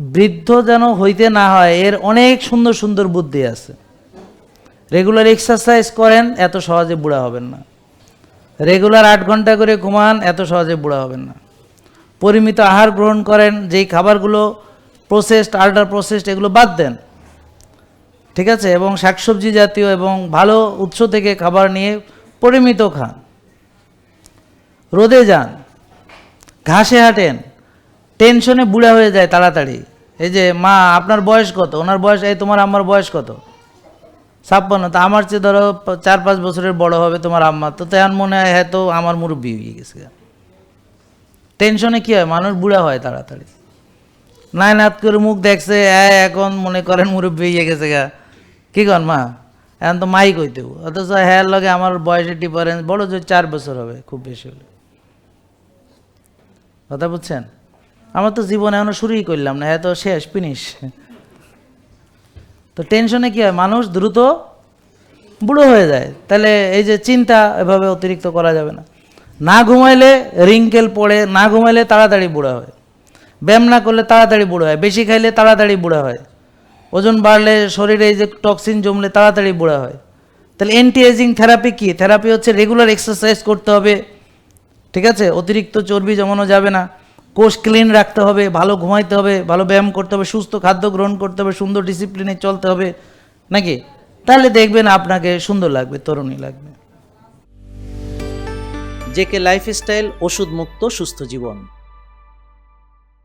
বৃদ্ধ যেন হইতে না হয়, এর অনেক সুন্দর সুন্দর বুদ্ধি আছে। রেগুলার এক্সারসাইজ করেন, এত সহজে বুড়া হবেন না। রেগুলার আট ঘণ্টা করে ঘুমান, এত সহজে বুড়া হবেন না। পরিমিত আহার গ্রহণ করেন, যেই খাবারগুলো প্রসেসড আল্ট্রা প্রসেসড এগুলো বাদ দেন। ঠিক আছে? এবং শাকসবজি জাতীয় এবং ভালো উৎস থেকে খাবার নিয়ে পরিমিত খান। রোদে যান। ঘাসে হাঁটেন। টেনশনে বুড়া হয়ে যায় তাড়াতাড়ি। এই যে, মা, আপনার বয়স কত? ওনার বয়স, এই তোমার আমার বয়স কত? ছাপ্পান্ন, তা আমার চেয়ে ধরো চার পাঁচ বছরের বড় হবে তোমার আম্মা। তো তেমন মনে হয় হ্যাঁ তো আমার মুরব্বী হয়ে গেছে। টেনশনে কী হয়? মানুষ বুড়া হয় তাড়াতাড়ি। নাই নাত করে মুখ দেখছে হ্যাঁ এখন মনে করেন মুরব্বী হয়ে গেছে গা। কি কর মা? এখন তো মাই কইতে অথচ হ্যাঁ লগে আমার বয়সের ডিফারেন্স বড় যে চার বছর হবে, খুব বেশি হলে। কথা বুঝছেন? আমার তো জীবন এখনও শুরুই করলাম না এত শেষ ফিনিশ তো টেনশনে কি হয়? মানুষ দ্রুত বুড়ো হয়ে যায়। তাহলে এই যে চিন্তা এভাবে অতিরিক্ত করা যাবে না। না ঘুমাইলে রিঙ্কেল পড়ে, না ঘুমাইলে তাড়াতাড়ি বুড়া হয়। ব্যায়াম না করলে তাড়াতাড়ি বুড়ো হয়। বেশি খাইলে তাড়াতাড়ি বুড়া হয়। ওজন বাড়লে শরীরে এই যে টক্সিন জমলে তাড়াতাড়ি বুড়া হয়। তাহলে অ্যান্টি এজিং থেরাপি কী? থেরাপি হচ্ছে রেগুলার এক্সারসাইজ করতে হবে। ঠিক আছে? অতিরিক্ত চর্বি জমানো যাবে না। কোষ ক্লিন রাখতে হবে, ভালো ঘুমাইতে হবে, ভালো ব্যায়াম করতে হবে, সুস্থ খাদ্য গ্রহণ করতে হবে, সুন্দর ডিসিপ্লিনে চলতে হবে, নাকি? তাহলে দেখবেন আপনাকে সুন্দর লাগবে, তরুণী লাগবে। জেকে লাইফস্টাইল ওষুধ মুক্ত সুস্থ জীবন।